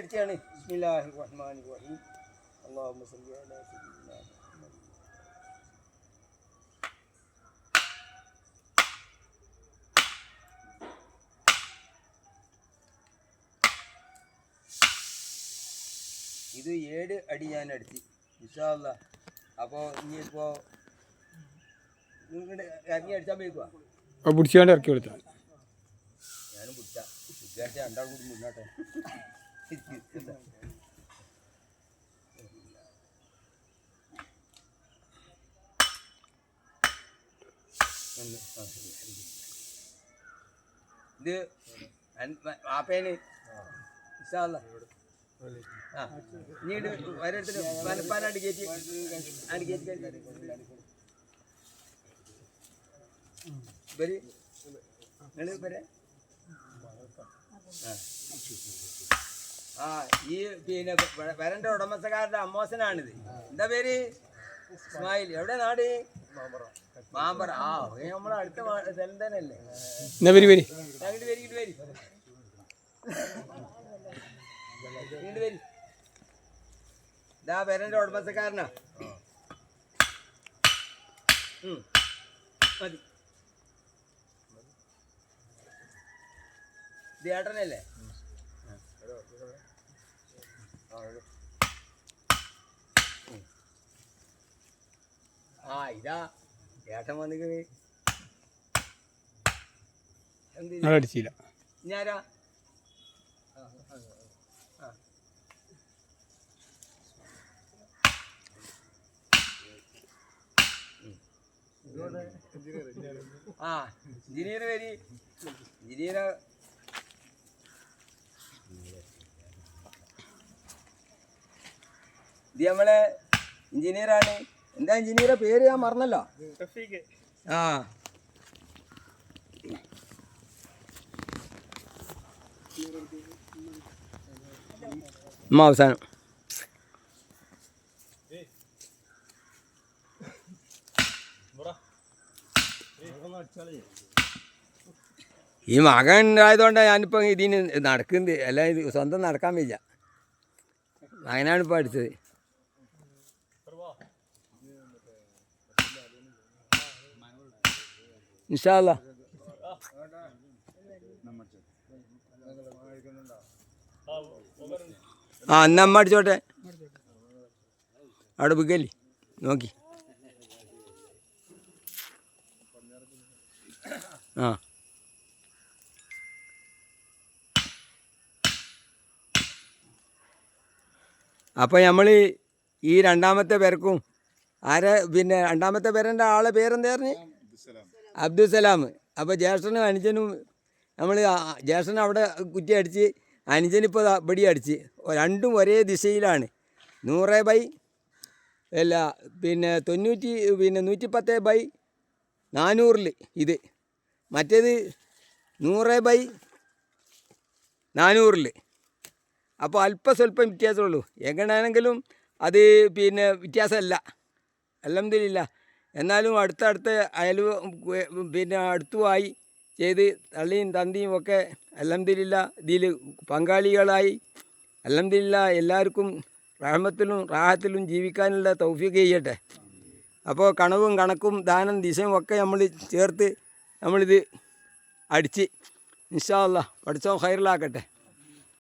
അടിച്ചാണ്. ബിസ്മില്ലാഹി റഹീം ഇത് ഏഴ് അടി ഞാൻ അടിച്ച്. വിശാല അപ്പോൾ ഇനിയിപ്പോൾ നിങ്ങളുടെ ഇറങ്ങി അടിച്ചാൽ പോയിക്കുവാ. ഇറക്കി കൊടുത്താൽ ഞാനും പിടിച്ച. രണ്ടാൾ കൂടി മുന്നോട്ടെ. ഇത് ആപ്പേന് ആ. ഇനി ഓരോരുത്തർ വലപ്പാനാണ്ട് കയറ്റി ആട് കയറ്റി ഇവർ? നിങ്ങൾ ഇവരെ? ആ. ഈ പിന്നെ വ- വരന്റെ ഉടമസ്ഥക്കാരുടെ അമ്മോസനാണിത് എന്താ പേര്? ഇസ്മായിൽ. എവിടെ നാട്? മാമ്പറ. ആ നമ്മളെ അടുത്ത മാ- സ്ഥലം തന്നെയല്ലേ എന്നാ വരി വരി. അങ്ങോട്ട് വരി ഇങ്ങോട്ട് വരി. ഇങ്ങോട്ട് വരി. ഇതാ വരന്റെ ഉടമസ്ഥക്കാരനാ. ഉം. മതി. ഇത് ഏട്ടനല്ലേ ഉം. ആ ഇതാ. ഏട്ടൻ വന്നിക്കണ് അടിച്ചില്ല. ഞാനാ ആ എഞ്ചിനീയർ വരി. എഞ്ചിനീയർ ഇത് നമ്മളെ എഞ്ചിനീയറാണ്. എന്താ എഞ്ചിനീയറെ പേര് ഞാൻ മറന്നല്ലോ. ആ. അമ്മ അവസാനം. ഈ മകൻ ആയതുകൊണ്ടാണ് ഞാനിപ്പോൾ ഇതിന് നടക്കുന്നത് അല്ല ഇത് സ്വന്തം നടക്കാൻ വയ്യ. മകനാണ് ഇപ്പോൾ അടിച്ചത് ഇൻഷാല്ല ആ എന്നാ അമ്മ അടിച്ചോട്ടെ? അവിടെ ബുക്കല്ലേ നോക്കി. ആ. അപ്പോൾ നമ്മൾ ഈ രണ്ടാമത്തെ പേർക്കും ആരെ പിന്നെ രണ്ടാമത്തെ പേരന്റെ ആളെ പേരെന്തായിരുന്നു അബ്ദുസലാം. അപ്പോൾ ജ്യേഷ്ഠനും അനുജനും നമ്മൾ ജ്യേഷ്ഠൻ അവിടെ കുറ്റി അടിച്ച് അനുജനിപ്പോൾ ബടി അടിച്ച്. രണ്ടും ഒരേ ദിശയിലാണ്. നൂറ് ബൈ അല്ല പിന്നെ തൊണ്ണൂറ്റി പിന്നെ നൂറ്റി പത്ത് ബൈ നാനൂറിൽ ഇത്. മറ്റേത് നൂറ് ബൈ നാനൂറിൽ. അപ്പോൾ അല്പ സ്വല്പം വ്യത്യാസമുള്ളൂ. എങ്ങനെയാണെങ്കിലും അത് പിന്നെ വ്യത്യാസമല്ല. അലഹമില്ല എന്നാലും അടുത്തടുത്ത് അയൽ പിന്നെ അടുത്തുമായി ചെയ്ത് തള്ളിയും തന്തിയും ഒക്കെ അലഹമില്ല ഇതിൽ പങ്കാളികളായി. അലഹമില്ല എല്ലാവർക്കും റഹമത്തിലും റാഹത്തിലും ജീവിക്കാനുള്ള തൗഫീഖ് ചെയ്യട്ടെ. അപ്പോൾ കണവും കണക്കും ദാനം ദിശയും ഒക്കെ നമ്മൾ ചേർത്ത് നമ്മളിത് അടിച്ച് ഇൻഷാ അല്ലാ പഠിച്ചോ ഹൈറിലാക്കട്ടെ